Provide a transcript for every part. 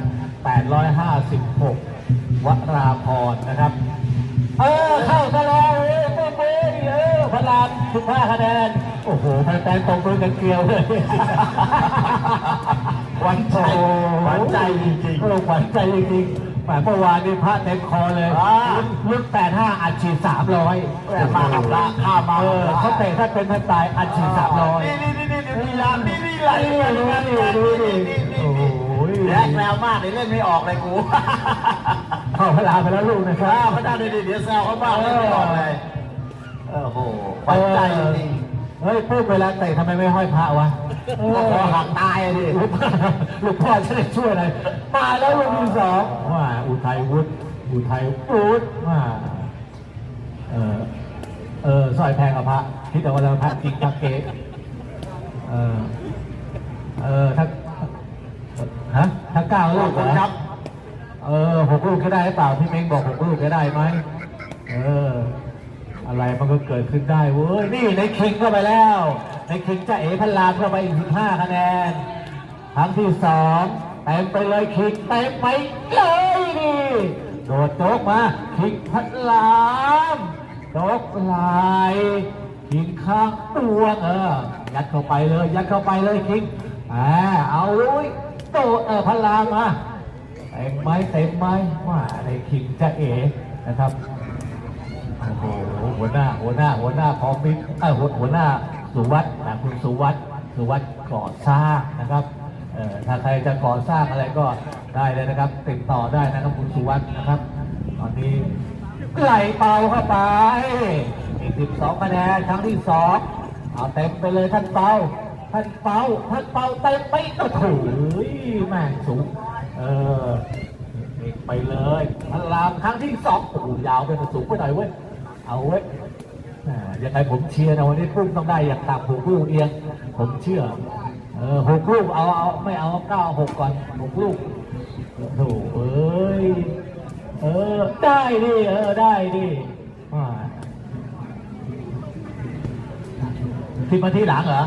856 วราพรนะครับ เออ เข้าซะแล้วเออปุ๊บปุ๊บเออพลาน15คะแนน โอ้โหแฟนๆตรงมือกันเกลียวเลยหวันใจหวันใจจริงเออหวานใจจริงๆแหมเมื่อวานนี่พระเต็มคอเลยอ่า รุ่น85อัดฉีด300แต่มากับพระข้ามาเออเขาเตะถ้าเป็นถ้าตายอัดฉีด300นี่นี่นี่นี่นี่ลานนี่นี่ไหลดู ดิดูดิโอ้โหแย่แซวมากเลยเล่นไม่ออกเลยกูเข้าพลาไปแล้วลูกนะคครัรับบพระเจ้าดูดิเดี๋ยวแซวเขามากเล่นไม่ออกเลยโอ้โหหวันใจจริงเฮ้ยพูดเวลาเตะทำไมไม่ห้อยพระวะๆคอหักตายอะดิลูกพ่อลูกพ่อจะได้ช่วยอะไรมาแล้วลูกที่สองว่าอุทัยวุฒิอุทัยวุฒิว่าเออเออสร้อยแพงกับพระคิดแต่ว่าเราพระจริงพระเก๊เออเออถ้าฮะถ้า เก้าลูกเหรอครับ เออหกลูกก็ได้หรือเปล่าพี่เม้งบอกหกลูกก็ได้ไหมเออ อะไรมันก็เกิดขึ้นได้เว้ยนี่ในคิงเข้าไปแล้วในคิงจะเอพันลามเข้าไปอีกสิบห้าคะแนนครั้งที่สองเต็มไปเลยคิงเต็มไปเลยนี่โดดโจ๊กมาคิงพันลามโจ๊กลายคิงข้างตัวเออยัดเข้าไปเลย ยัดเข้าไปเลยคิงอ่าเอาลุย โตเออพลามมาเต็มไหมเต็มไหมว่าในคิงจะเอ๋นะครับโอ้โหหัวหน้าหัวหน้าหัวหน้าพร้อมมิตรเออหัวหัวหน้าสุวัสด์นะคุณสุวัสด์สุวัสด์ก่อสร้างนะครับเอ่อถ้าใครจะก่อสร้างอะไรก็ได้เลยนะครับ ติดต่อได้นะครับคุณสุวัสด์นะครับ ตอนนี้ไหลเป่าเข้าไปอีก12คะแนนครั้งที่สองเอาเต็มไปเลยท่านเป่า ท่านเป่าท่านเป่าเต็มไปโอ้โหแม่งสูง เออเอกไปเลยพลามครั้งที่สองโอ้ยาวไปสูงไปหน่อยเว้ย เอาเว้ยอ่ายังไงผมเชียร์นะวันนี้พุ่งต้องได้อย่างต่ำหกลูกเอียง ผมเชื่อ เออหกลูกเอาเอาไม่เอาเก้าหกก่อนหกลูกโถเอ้ย เออ ได้ดิ เออ ได้ดิอ่าสิบนาที่หลังเหรอ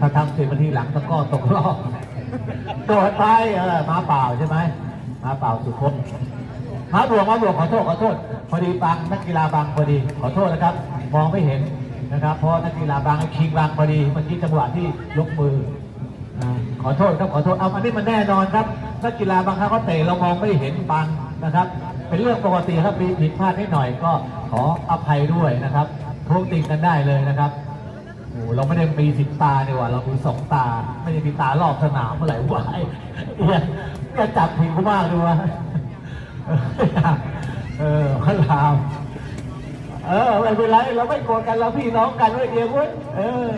ถ้าทำสิบนาทีหลังตะก้อตกรอบโดดไปเออมาเปล่าใช่ไหมมาเปล่าสุคมมาบวกมาบวกขอโทษขอโทษ พอดีบังนักกีฬาบังพอดี ขอโทษนะครับ มองไม่เห็นนะครับเพราะนักกีฬาบังคิงบังพอดีเมื่อกี้จังหวะที่ยกมือขอโทษครับขอโทษเอาอันนี้มันแน่นอนครับนักกีฬาบางครั้งเขาเตะเรามองไม่เห็นบังนะครับ เป็นเรื่องปกติครับมีผิดพลาดนิดหน่อยก็ขออภัยด้วยนะครับทุกติงกันได้เลยนะครับ โอ้โหเราไม่ได้มีสิบตาดีกว่าเรามีสองตา ไม่ได้มีตารอบสนามเมื่อไหร่วะไอ้เอียจะจับผิวมากดูวะเออพระรามเออไม่เป็นไรเราไม่โกรธกันเราพี่น้องกันเว้ยเอียงเว้ยเออ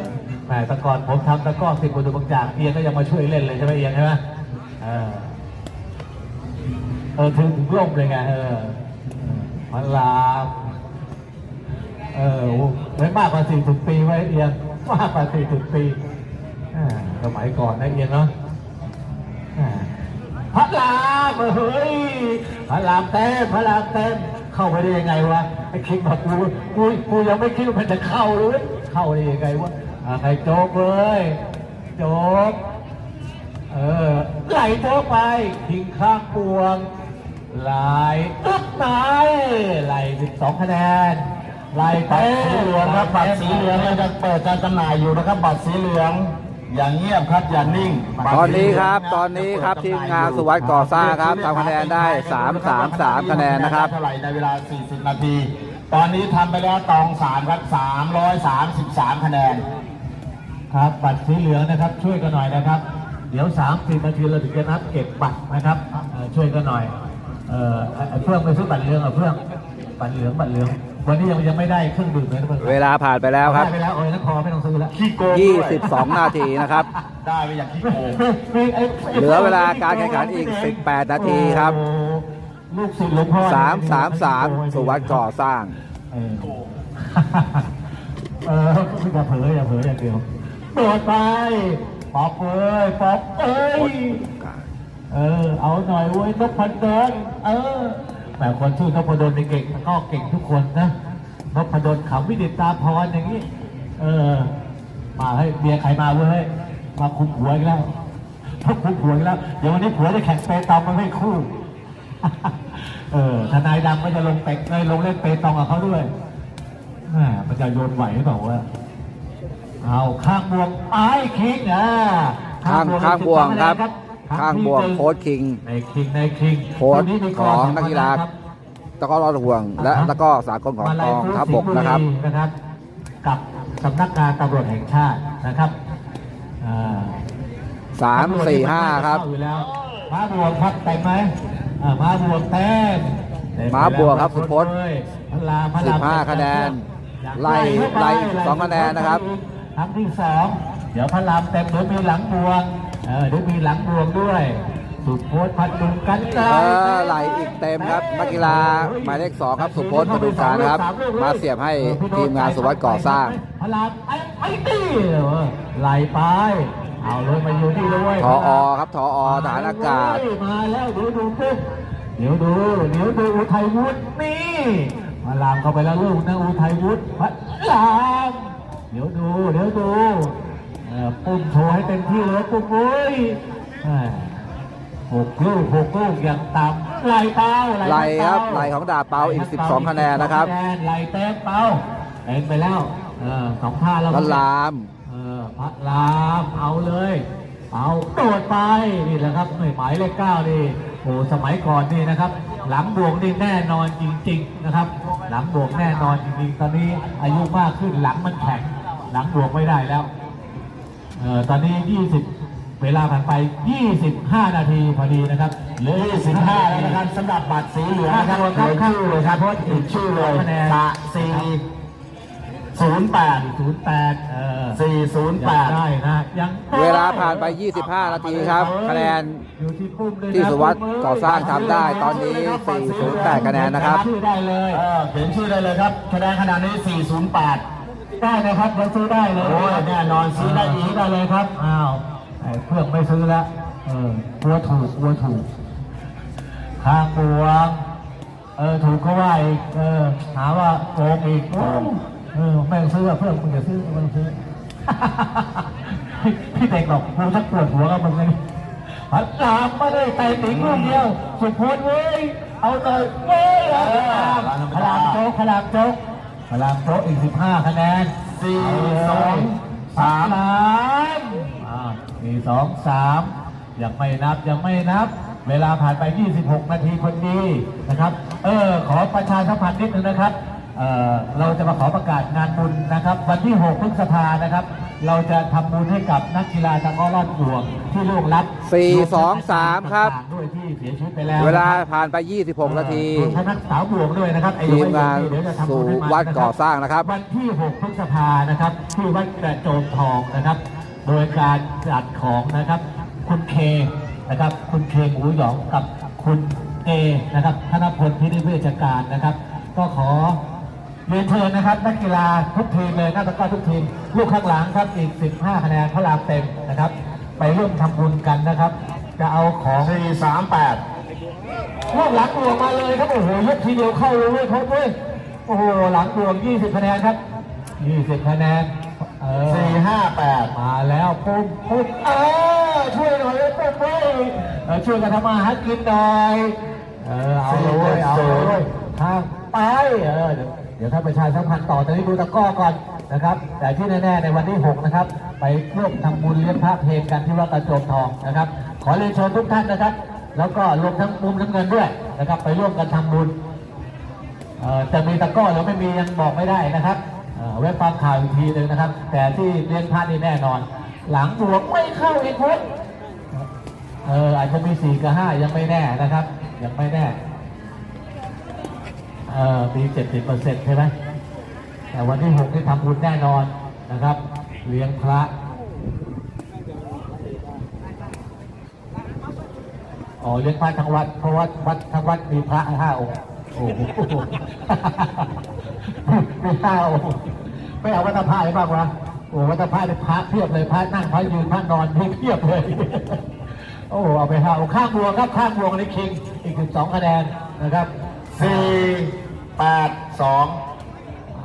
แหมต่ก่อนผมทำตะก้อสิบประตูบางจากเอียงก็ยังมาช่วยเล่นเลยใช่ไหมเอียงใช่ไหมเออเออถึงถึงร่มเลยไงเออพระราม เออไม่มากกว่าสี่สิบปีไว้เอียงมากกว่าสี่สิบปีสมัยก่อนนะเอียงเนาะพระรามเฮ้ยพระรามเต็มพระรามเต็มเข้าไปได้ยังไงวะไอ้คิงบอกกูกูกูยังไม่คิดว่ามันจะเข้าเลยเข้าได้ยังไงวะใครโจ๊กเลยโจ๊กเออไหลโจ๊กไปคิงข้างปวงไหลตึ๊บไหนไหลสิบสองคะแนน ไหลบัเต็ตรสีเหลืองครับบัตรสีเหลืองยังจะเปิดการจำหน่ายอยู่นะครับบัตรสีเหลืองอย่างเงียบครับอย่านิ่ง ตอนนี้ครับตอนนี้ครับทีมงานสุวัสดิ์ก่อสร้างครับทำคะแนนได้ 3 3 3 คะแนนนะครับเท่าไหร่ในเวลา 40 นาที ตอนนี้ทำไปแล้วตองสามครับ333 คะแนน ครับบัตรสีเหลืองนะครับช่วยกันหน่อยนะครับ เดี๋ยว 3 0 นาทีเราถึงจะนับเก็บบัตรนะครับเอ่อช่วยกันหน่อยเอ่อไอ้เพื่อนไปซื้อบัตรเหลืองเหรอะเพื่อนบัตรเหลืองบัตรเหลือง วันนี้ยังยังไม่ได้เครื่องดื่มเลยนะเพื่อนเวลาผ่านไปแล้วครับได้ไปแล้วโอ้ยนักคอไม่ต้องซื้อแล้วขี้โกงด้วย22 นาทีนะครับ ได้ไปอย่างขี้โกงมีไอ้ไเหลือเวลาการแข่งขันอีก 18 นาทีครับโอ้โหลูกศิษย์หลวงพ่อ3 3 3 สุวัสดิ์ก่อสร้างเออเอออย่าเผลออย่าเผลออย่างเดียวโดดไปป๊อปเอ้ยป๊อปเอ้ยเออเอาหน่อยเว้ยนพดลเออ แต่คนชื่อนพดลนี่เก่งก็เก่งทุกคนนะนพดลขำวิดิตตาพรอย่างนี้ เออ มาให้เบียร์ใครมาเว้ยมาคุมหัวอีกแล้วต้องคู่ผัวอีกแล้ว เดี๋ยววันนี้ผัวจะแข่งเปตองมันไม่คู่ เออ ทนายดำก็จะลงเปกเอ้ยลงเล่นเปตองกับเขาด้วยแหมมันจะโยนไหวหรือเปล่าวะเอาข้างบวงไอ้คิงอะข้างข้างบวงครับ ข้างบวงโค้ชคิงในคิงในคิงโค้ชวันนี้มีของนักกีฬาครับตะกร้อรอดห่วง และตะกร้อสากลของกองทัพบกนะครับนะครับ กับสำนักงานตำรวจแห่งชาตินะครับอ่าสามสี่ห้าครับเข้อยู่แล้วม้าบวกพัดเต็มไหมอ่าม้าบวกเต็มเต็มไปม้าบวกครับแล้สุพจน์เลยพระรามพระรามสิบห้าคะแนนไล่ไล่สองคะแนนนะครับครั้งที่สองเดี๋ยวพระรามเต็มเดี๋ยวมีหลังบวง เออเดี๋ยวมีหลังบวงด้วย สุพจน์พัดดุงกันไกล เออไหลอีกเต็มครับนักกีฬาหมายเลขสองครับสุพจน์ประดุงการนะครับ มาเสียบให้ทีมงานสุวัสดิ์ก่อสร้างพระรามไอ้ไอ้ตีไหลไป เอาเลยมาอยู่นี่เลยทออครับทออทหารอากาศ มาแล้วเดี๋ยวดูปุ๊บเดี๋ยวดูเดี๋ยวดูอุทัยวุฒินี่มาลามเข้าไปแล้วลูกนะอุทัยวุฒิพัดลามเดี๋ยวดูเดี๋ยวดูเอ่อ ปุ่มโชว์ให้เต็มที่เลยปุ่มเว้ยแหม่หกลูกหกลูกอย่างต่ำไหลเป้าไหลครับไหลของดาบเปาอีก 12 คะแนนนะครับไหลเต็มเป้าเต็มไปแล้วเออสองท่าแล้วพระรามเออพัดลามเอาเลย เอาโดดไปนี่แหละครับหมายเลขเก้านี่โอ้สมัยก่อนนี่นะครับ หลังบวกนี่แน่นอนจริง ๆนะครับ หลังบวกแน่นอนจริงๆตอนนี้อายุมากขึ้นหลังมันแข็งหลังบวกไม่ได้แล้ว เออตอนนี้ 20 เวลาผ่านไป 25 นาทีพอดีนะครับเหลือ25แล้วนะครับสำหรับบัตรสีเหลืองนะครับครับเขียนชื่อเลยครับเพราะว่าติดชื่อเลยคะแนนสะสี่ศูนย์แปด08เออสี่ศูนย์ยังแปดได้นะยังได้เวลาผ่านไป 25 นาทีครับ คะแนน อยู่ที่ปุ้มด้วยนะที่สุวัสดิ์ก่อสร้างทำได้ตอนนี้408คะแนนนะครับ ชื่อได้เลย เออเขียนชื่อได้เลยครับคะแนนขนาดนี้408 ได้นะครับเราซื้อได้เลยโอ้ยแน่นอนซื้อได้อีกซื้อได้เลยครับอ้าวไอ้เพื่อนไม่ซื้อละเออกลัวถูกกลัวถูกข้างบวงเออถูกก็ว่าอีกเออหาว่าโกงอีกโอ้เออแม่งซื้ออะเพื่อนมึงอย่าซื้อมึงซื้อพี่เด็กบอกกูชักปวดหัวกับมึงเลยพัดลามมาเลยไต่ติ๋งลูกเดียวสุดโพนเว้ยเอาเลยเว้ยเอาเลยพลามโจ๊กพลามโจ๊ก พลางโต๊ะอีกสิบห้าคะแนนสี่สองสามล้านอ่าสี่สองสามยังไม่นับยังไม่นับ เวลาผ่านไป 26 นาทีพอดีนะครับ เออ ขอประชาสัมพันธ์นิดนึงนะครับ เอ่อเราจะมาขอประกาศงานบุญนะครับ วันที่ 6 พฤษภานะครับ เราจะทำบุญให้กับนักกีฬาตะกร้อรอดห่วงที่ล่วงลับสี่สองสามครับต่างๆด้วยที่เสียชีวิตไปแล้วเวลาผ่านไป 26 นาที รวมทั้งนักสาวบวกด้วยนะครับไอ้ทีมงานเดี๋ยวจะทำสู่บุญให้มันวัดนะครับก่อสร้างนะครับ วันที่6พฤษภานะครับที่วัดกระโจมทองนะครับ โดยการจัดของนะครับ คุณเคนะครับ คุณเคหมูหยองกับคุณเอนะครับธนพลพินิจเวชการนะครับ ก็ขอ เรียนเชิญนะครับนักกีฬาทุกทีมเลยนักตะกร้อทุกทีม ลูกข้างหลังครับอีก 15 คะแนนพระรามเต็มนะครับ ไปร่วมทำบุญกันนะครับ จะเอาของ438ลูกหลังบวงมาเลยครับโอ้โหยกทีเดียวเข้าเลยเว้ยโค้ชเว้ยโอ้โหหลังบวง 20 คะแนนครับ 20 คะแนนเออ458มาแล้วปุ๊บปุ๊บเออช่วยหน่อยปุ๊บเว้ยเออช่วยกันทำมาหากินหน่อยเออเอาเลยเว้ยเอาเลยเว้ยทางไปเออเดี๋ยวเดี๋ยวถ้านประชาสัมพันธ์ต่อตอนนี้ดูตะก้อก่อนนะครับ แต่ที่แน่ๆในวันที่ 6 นะครับ ไปร่วมทำบุญเลี้ยงพระเพลงกันที่วัดกระโจมทองนะครับ ขอเรียนเชิญทุกท่านนะครับ แล้วก็รวมทั้งมุมน้ำเงินด้วยนะครับ ไปร่วมกันทำบุญจะมีตะก้อหรือไม่มียังบอกไม่ได้นะครับเอ่อไว้ฟังข่าวอีกทีหนึ่งนะครับ แต่ที่เลี้ยงพระนี่แน่นอน หลังบวกไม่เข้าอีกคนเอออาจจะมีสี่กับห้ายังไม่แน่นะครับ ยังไม่แน่ เออมีเจ็ดสิบเปอร์เซ็นต์ใช่ไหมแต่วันที่หกนี่ทำบุญแน่นอนนะครับ เลี้ยงพระอ๋อเลี้ยงพระทั้งวัด เพราะว่าวัดทั้งวัดมีพระห้าองค์โอ้โหมีห้าองค์ไม่เอาวัดพระให้บ้างวะโอ้วัดพระเป็นพระเพียบเลยพระนั่งพระยืนพระนอนเพียบเลย โอ้เอาไปห้าองค์ข้างบวงครับข้างบวงในคิงอีกสิบสองคะแนนนะครับ 482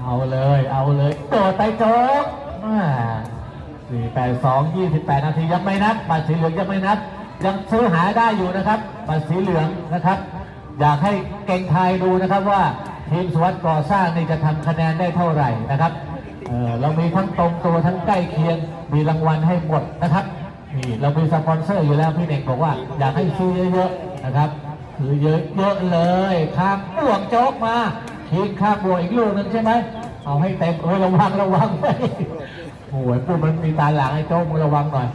เอาเลย เอาเลยโดดไปโจ๊กสี่แปดสองยี่สิบแปดนาทียังไม่นับบัตรสีเหลืองยังไม่นับยังซื้อหาได้อยู่นะครับบัตรสีเหลืองนะครับ อยากให้เก่งไทยดูนะครับว่าทีมสวัสดิ์ก่อสร้างนี่จะทำคะแนนได้เท่าไหร่นะครับเออเรามีทั้งตรงตัวทั้งใกล้เคียงมีรางวัลให้หมดนะครับนี่เรามีสปอนเซอร์อยู่แล้วพี่เน่งบอกว่าอยากให้ซื้อเยอะๆนะครับ ซื้อะเยอะเลยข้ามบวกโจ๊กมาทีมข้ามบวกอีกลูกหนึงใช่ไหมเอาให้เต็มเออระวังระวังไปโอ้ยพวกมันมีตาหลังให้โจ๊กมึงระวังหน่อย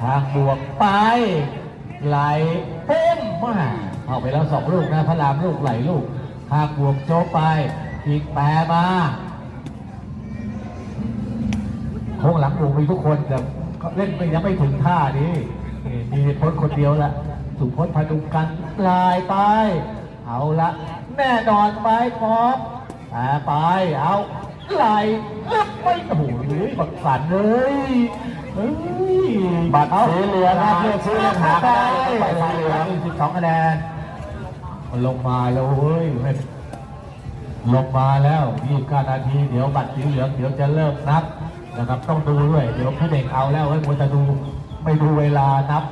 ทางบวกไป ไหลเป้มมาเอาไปแล้วสองลูกนะพระรามลูกไหลลูกทางบวกโจ๊กไปอีกแปรมาโค้งหลังวงมีทุกคนแต่เล่นไปยังไม่ถึงท่านี้นี่มีพ้นคนเดียวละ สุพจน์พดุงกันลายไป เอาละแน่นอนไปพร้อมแต่ไปเอาไหลลึกไปโอ้โหบักสันเลยเฮ้ยบัตรสีเหลืองครับเลือซื้อเลือหาได้เลยบัตรสีเหลืองสิบสองคะแนนมันลงมาแล้วเฮ้ยลงมาแล้วยี่สิบนาที เดี๋ยวบัตรสีเหลืองเดี๋ยวจะเริ่มนับนะครับต้องดูด้วย เดี๋ยวพี่เด็กเอาแล้วเฮ้ยมันจะดูไม่ดูเวลานับ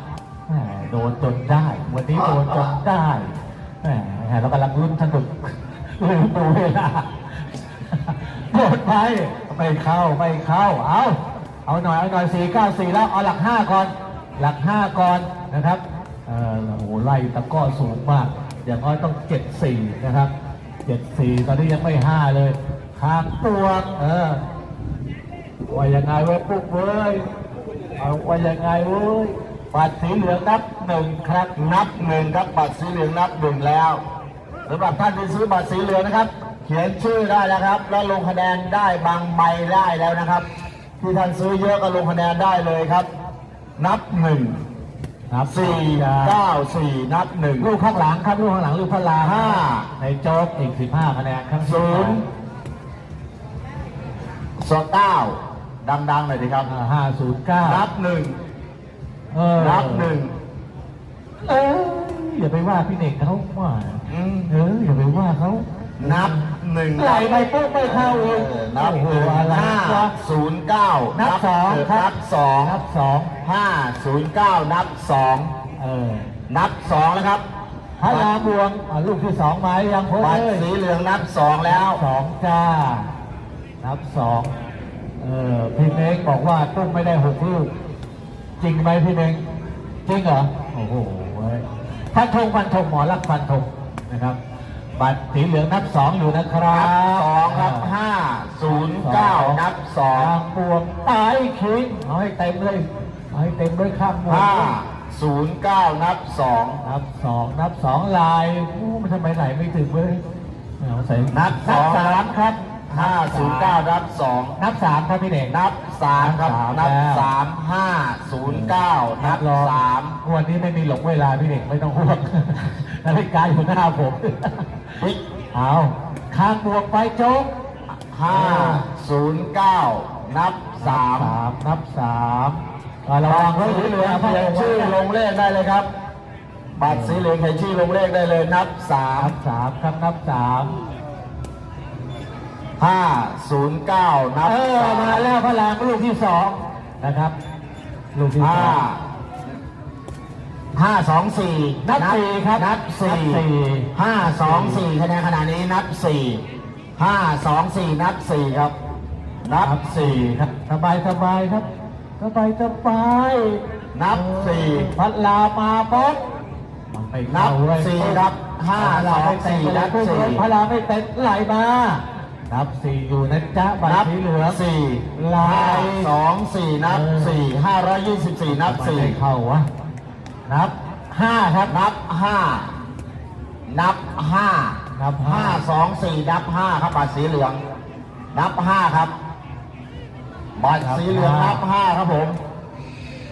แหมโดนจนได้ วันนี้โดนจนได้แหมเรากำลังลุ้นสนุกลืมดูเวลาโดนไปไม่เข้าไม่เข้า เอาเอาหน่อยเอาหน่อยสี่เก้าสี่แล้วเอาหลักห้าก่อน หลักห้าก่อนนะครับเออโอ้โหไล่ตะก้อสูงมาก อย่างน้อยต้องเจ็ดสี่นะครับเจ็ดสี่ตอนนี้ยังไม่ห้าเลยขามตัวเออว่ายังไงเว้ยปุ๊บเว้ยเอาว่ายังไงเว้ย บัตรสีเหลืองนับหนึ่งครับนับหนึ่งครับบัตรสีเหลืองนับหนึ่งแล้วสำหรับท่านที่ซื้อบัตรสีเหลืองนะครับ เขียนชื่อได้แล้วครับ แล้วลงคะแนนได้บางใบได้แล้วนะครับ ที่ท่านซื้อเยอะก็ลงคะแนนได้เลยครับ นับหนึ่งนับสี่เก้าสี่นับหนึ่งลูกข้างหลังครับลูกข้างหลังลูกพระรามห้าในโจ๊กอีกสิบห้าคะแนนครั้งที่ศูสอนงย์สองเก้าดังๆหน่อยดีครับห้าศูนย์เก้านับหนึ่ง เออนับหนึ่งเอ้ยอย่าไปว่าพี่เน่งเขาว่าอืมเอออย่าไปว่าเขานับหนึ่งไหลไปปุ๊บไม่เข้าเองนับหนึ่งโอ้โอะไรห้าวะ ศูนย์เก้านันับสองครับ นับสองนับสองห้าศูนย์เก้านับสองเออนับสองแล้วครับพระรามบวงอะลูกที่สองมายังพบบัตรเลยสีเหลืองนับสองแล้ว สองจ้านับสองเออพี่เม้งบอกว่าตุ้มไม่ได้หกลูก จริงไหมพี่เม้งจริงเหรอ โอ้โหเว้ยฟันธงฟันธงหมอรักฟันธงนะครับ บัตรสีเหลืองนับสองอยู่นะครันับบสองครับห้าศูนย์เก้านับสองทางบวงตายคิงเอาให้เต็มเลยเอาให้เต็มด้วยข้ามบวงห้าศูนย์เก้านับสองนับสองนับสองลายอู้มันทำไมไหลไม่ถึงเว้ยเอาใส่นับสนัอบงสามครับ ห้าศูนย์เก้านับสองนับสามครับพี่เด็กนับสามครับ นันับบสาสามมห้าศูนย์เก้านับรอสามวันนี้ไม่มีหลงเวลาพี่เด็กไม่ต้องห่วงนาฬิกาอยู่หน้าผมปิ๊กเอาข้างบวกไปโจ๊กห้าศูนย์เก้านับสามสามนับสามอ่าระวังบัไว้ตรสีเหลืองพระเขียนชื่อลงเลขได้เลยครับ บัตรสีเหลืองเขียนชื่อลงเลขได้เลยนับสามนับสามครับนับสาม ห้าศูนย์เก้านับเออสามมาแล้วพระรามลูกที่สองนะครับ ลูกที่สห้าองห้าสองสี่นับสี่ครับนับสี่นับสี่ห้าสองสี่คะแนนขณะนี้นับสี่ห้าสองสี่นับสี่ครับ นับสี่ครับ สบายสบายครับสบายสบายนับสี่พัดลามาป๊อปมันไม่นัเข้าบเว้ยสี่ครับห้าสองสี่นับสี่พลาไม่เต็มไหลมา นับสี่อยู่นะจ๊ะบัตรนับสีเหลืองสี่ลายห้สองสี่นับเออสี่ห้าร้อยยี่สิบสี่นับสี่ไม่เข้าวะนับห้าครับนับห้านับห้านับห้าห้าสองสี่นับห้าครับบัตรสีเหลือง นับห้าครับบัตรสีเหลืองนับห้าครับผม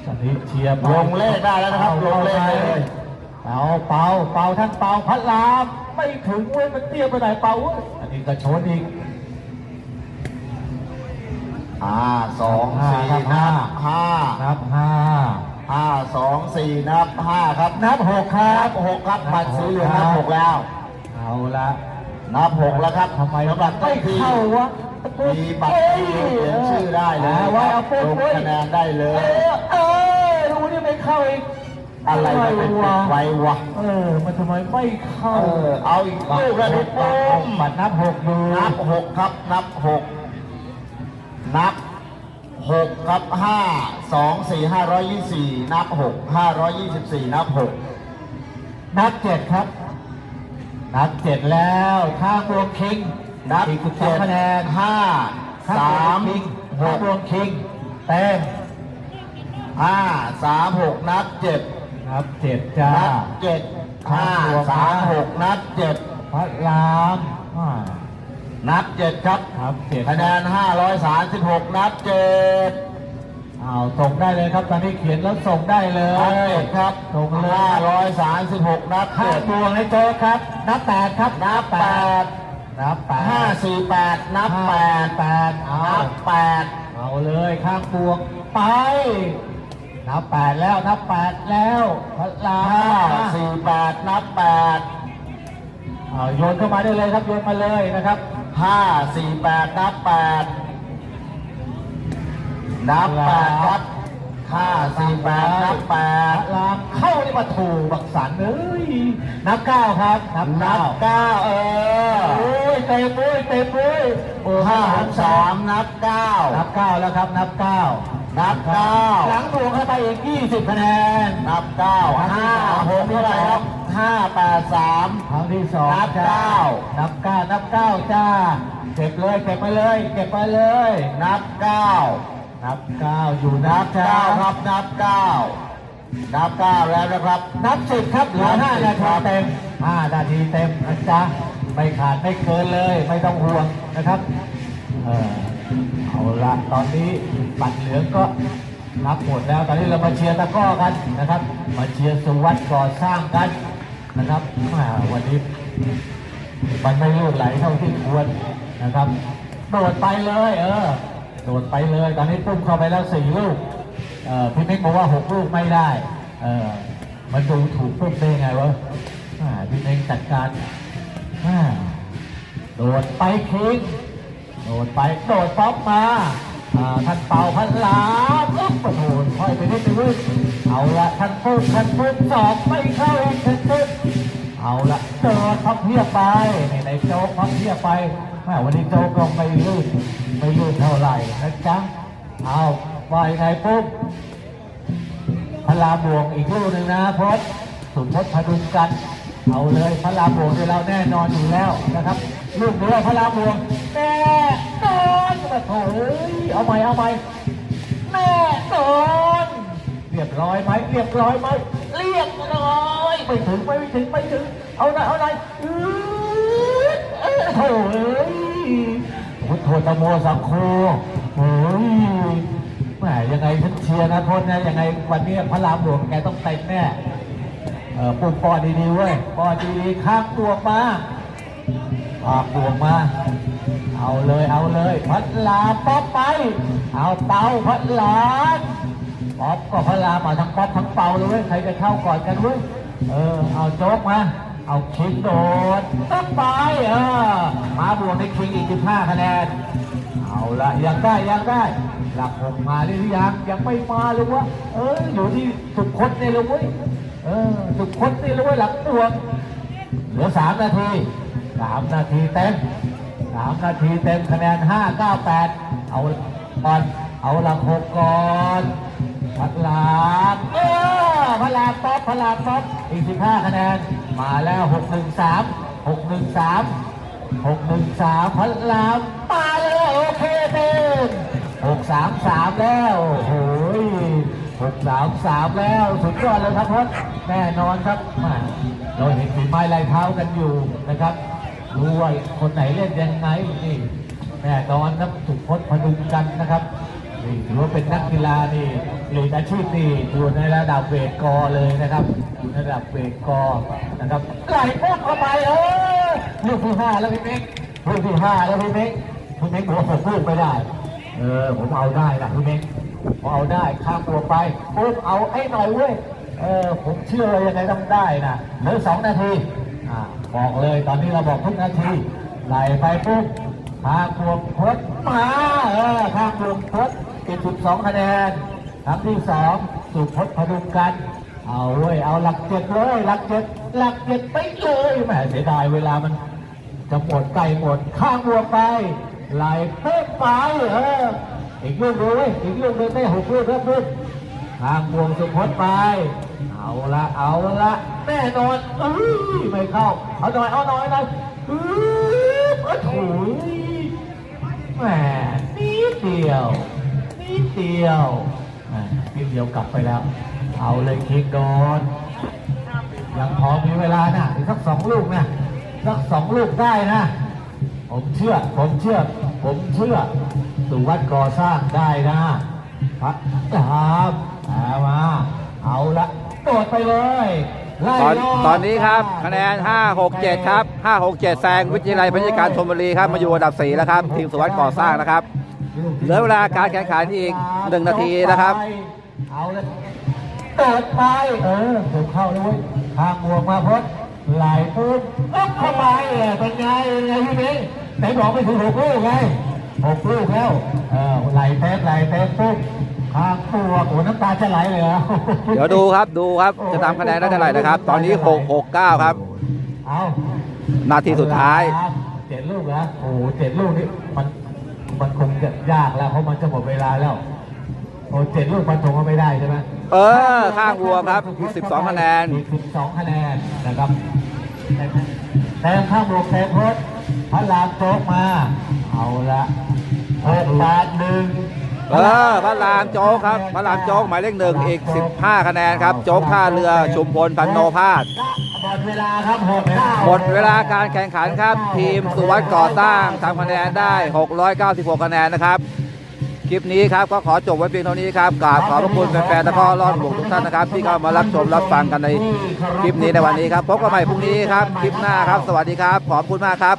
ตอนนี้เชียร์ลงเลขได้แล้วนะครับลงเลขได้เลย เป่าเป่าเป่าท่านเป่าพัดลาม ไม่ถึงเว้ยมันเตี้ยไปไหนเป่าเว้ยอันนี้ก็ชนอีกห้าสองสี่นันับบห้าห้านับห้าห้าสองสี่นับห้าครับนับหกครันับบหกครับบัตรสีเหลืองนับหกแล้ว เอาละนับหกแล้วครับทำไมสำหรับไม่ที่เข้าวะมีบัตรสีเหลืองเขียนชื่อได้เลยาไว้เอาปุ๊บลงเว้ยคะแนนได้เลเอยอเออรู้นี่ไม่เข้าอีก อะไรมันเป็นเป็ดไว้วะ เออ มันทำไมไม่เข้า เออ เอาอีกลูกแล้วพี่ปุ้มบัตรนับหกดูนับหกครับ นับหก นับหกครับห้าสองสี่ห้าร้อยยี่สี่นับหกห้าร้อยยี่สิบสี่นับหกนับเจ็ดครับ นับเจ็ดแล้วข้างบวงคิง นับอีกสิบสอเจ็งดคะแนนห้าข้างสาบวมงคิงหข้างกบวงคิงเต็มห้าสามหกนับเจ็ด นับเจ็ดจ้านับเจ็ดห้าสามหกนับเจ็ดพระรามอ่านับเจ็ดครับนับเจ็ดคะแนนห้าร้อยสามสิบหกนับเจ็ดเอาส่งได้เลยครับตอนนี้เขียนแล้วส่งได้เลนับยเจ็ดครับส่งเลยห้าร้อยสามสิบหกนับข้าเจ็งดบวงให้โจ๊กครับ นับแปดครับนับแปดนับแปดห้าสี่แปดนับแปดแปดเอานับแปดเอาเลยข้างบวงไป นับแปดแล้วนับแปดแล้วพระรามห้าสี่แปดนับแปดเอาโยนเข้ามาได้เลยครับโยนมาเลยนะครับห้าสี่แปดนับแปดนับแปดครับห้าสี่แปดนับแปพดระรามเข้านี่มาถูกบักสันเอ้ยนับเก้าครับนับนัเก้าบเก้าเออโอ้ยเต็มเลยเต็มเลยโอ้ห้าหกสามนับเก้านับเก้าแล้วครับนับเก้า นับเก้าหลังบวกเข้าไปอีกยี่สิบคะแนนนับเก้าห้าหกเท่าไหร่ครับห้าแปดสามครั้งที่สองนับจ้เก้านับเก้านับเก้าจ้าเก็บเลยเก็บมาเลยเก็บมาเลย นับเก้านับเก้าอยู่นันับบจ้าเก้าครับนับเก้านับเก้าแล้วนะครับ นับสิบครับเหลือนัห้าบสิบนาคทีรับเต็มห้านาทีเต็มนะจ๊ะไม่ขาดไม่เกินเลย ไม่ต้องห่วงนะครับเออ เอาละตอนนี้บัตรเหลืองก็นับหมดแล้ว ตอนนี้เรามาเชียร์ตะก้อกันนะครับ มาเชียร์สุวัสดิ์ก่อสร้างกันนะครับวันนี้มันไม่ลื่นไหลเท่าที่ควรนะครับโดดไปเลยเออโดดไปเลย ตอนนี้ปุ้มเข้าไปแล้วสี่ลูกเออพี่เม็กบอกว่าหกลูกไม่ได้เออมันดูถูกปุ้มได้ไงวะพี่เม็กจัดการโดดไปคิง โดดไปโดดป๊อปมาท่านเป่าพันลามอ๊บโอ้โหค่อยไปนิดนึงเอาละท่านปุ้มท่านปุ้มสอบไม่เข้าอีกท่านปุ้มเอาละเจอพับเพียบไปในในโจ๊กพับเพียบไปแม่วันนี้โจ๊กก็ไม่ลื่นไม่ลื่นเท่าไหร่นะจ๊ะเอาว่ายังไงปุ๊บพลาบวงอีกลูกหนึ่งนะพศสุนทรพดุงกันเอาเลยพลาบวงที่เราแน่นอนอยู่แล้วนะครับลูกเรือพลาบวง แน่นอนมาโอ้ยเอาใหม่เอาใหม่แน่นอนเรียบร้อยไหมเรียบร้อยไหมเรียบร้อยไม่ถึงไม่ถึงไม่ถึงเอาไหนเอาหน่อยอืดเอ้ยโอ้ยพุทโธตะโมสังโฆโอ้ยแหมยังไงฉันเชียร์นะคนนะยังไงวันนี้พระรามหลวงแกต้องเต็มแน่เออปุ่มปอดีๆเว้ยปอดีๆข้างบวมาปากบวกมา เอาเลยเอาเลยพัดลาป๊อปไป เอาเป่าพัดลาป๊อปก็พัดลามาทั้งป๊อปทั้งเป่าเลยใครจะเข้าก่อนกันเว้ยเออเอาโจ๊กมาเอาคิงโดดตั้งไปเออมาบวกในคิงอีก 15 คะแนน เอาละยังได้ยังได้ หลักหกมาหรือยังยังไม่มาเลยวะเอออยู่ที่สุดคนนี่เลยเว้ยเออสุดคนนี่เลยเว้ยหลังบวกเหลือสามนาทีสามนาทีเต็มามนาทีเต็มคะแนนห้าเก้าแปดเอาก่อนเอาหลักหกก่อนพัดลามเออพลามป๊อปพลามป๊อปอีกสิบห้าคะแนน มาแล้วหกหนึ่งสามหกหนึ่งสามหกหนึ่งสามพัดลามมาเลยโอเคเต็มหกสามสามแล้วโอ้โหหกสามสามแล้ว สุดยอดเลยครับพศแน่นอนครับ เราเห็นฝีไม้ลายเท้ากันอยู่นะครับ รู้ว่าคนไหนเล่นยังไงนี่แน่นอนครับสุพจน์พดุงกันนะครับนี่ถือว่าเป็นนักกีฬานี่เลีกอาชีพนี่อยู่ในระดับเวทกอเลยนะครับอยู่ในระดับเวทกอนะครับไหลปุ๊บเข้าไปเออลูกที่ห้าแล้วพี่เม้งลูกที่ห้าแล้วพี่เม้งพี่เม้งบอกว่าผมลูกไม่ได้ เออผมเอาได้นะพี่เม้งผมเอาได้ข้ามตัวไปปุ๊บเอาไอ้หน่อยเว้ยเออผมเชื่อเลยยังไงต้องได้นะเหลือสองนาทีอ่า บอกเลยตอนนี้เราบอกทุกนาทีไหลไปปุ๊บทางพวงพดมาเออทางพวงพดติดสิบสองคะแนนครั้งที่สองสุพจน์พดุงกันเอาเว้ยเอาหลักเจ็ดเลยหลักเจ็ดหลักเจ็ดไปเลยแหมเสียดายเวลามันจะหมดใกล้หมดข้างบัวไปไหลเพิ่มไปเอออีกลูกเดียวเว้ยอีกลูกเดียวได้หกลูกครับลูกข้างบวงสุพจน์ไป เอาละเอาละแน่นอนเอ้ยไม่เข้า เอาหน่อยเอาหน่อยหน่อยอื้อเออโถุยแหมนิดเดียวนิดเดียวมนิดเดียวกลับไปแล้ว เอาเลยคิกโดนยังพอมีเวลานะอีกสักสองลูกนะสักสองลูกได้นะ ผมเชื่อ ผมเชื่อ ผมเชื่อ สุวัสด์ก่อสร้างได้นะพักครับเอามา เอาละ โดดไปเลยไล่ตอนรบตอนนี้ครับคะแนน 5 6 7 ครับ 5 6 7 แซงวิทยาลัยพยาการธนบุรีครับมาอยู่อันดับ 4 แล้วครับ ทีมสุวัสด์ก่อสร้างนะครับ เหลือเวลาการแข่งขันอีกหนึ่งนาทีนะครับเอาเลยโดดไปเออผมเข้าเลยเว้ยทางบวกมาพดไหลปุ๊บอ๊บเข้าไปเออเป็นไงเป็นไงพี่เม้งไหนบอกไม่ถึงหกลูกไงหกลูกแล้วเออไหลเต็มไหลเต็มปุ๊บ ทางบวกโอ้น้ำตาจะไหลเลยเหรอเดี๋ยวดูครับดูครับจะทำคะแนนได้เท่าไหร่นะครับ ตอนนี้ 6 6 9 ครับ เอานาทีสุดท้ายเจ็ดลูกแล้วโอ้โหเจ็ดลูกนี่มันมันคงจะยากแล้วเพราะมันจะหมดเวลาแล้วโอ้เจ็ดลูกมันคงก็ไม่ได้ใช่ไหมเออข้างวัวครับอีก12 คะแนนอีก12คะแนนนะครับแต้มข้างบวกแต้มพดพระรามโจ๊กมา เอาละหกแปดหนึ่ง เออพระรามโจ๊กครับพระรามโจ๊กหมายเลขหนึ่งอีก 15 คะแนนครับ โจ๊กท่าเรือชุมพลพันโนพาสหมดเวลาครับหมดเวลาหมดเวลาการแข่งขันครับ ทีมสุวัสด์ก่อสร้างทำคะแนนได้ 696 คะแนนนะครับ คลิปนี้ครับก็ขอจบไว้เพียงเท่านี้ครับกราบขอบพระคุณแฟนๆและก็รอดหลวงทุกท่านนะครับ ที่เข้ามารับชมรับฟังกันในคลิปนี้ในวันนี้ครับพบกันใหม่พรุ่งนี้ครับ คลิปหน้าครับ สวัสดีครับ ขอบคุณมากครับ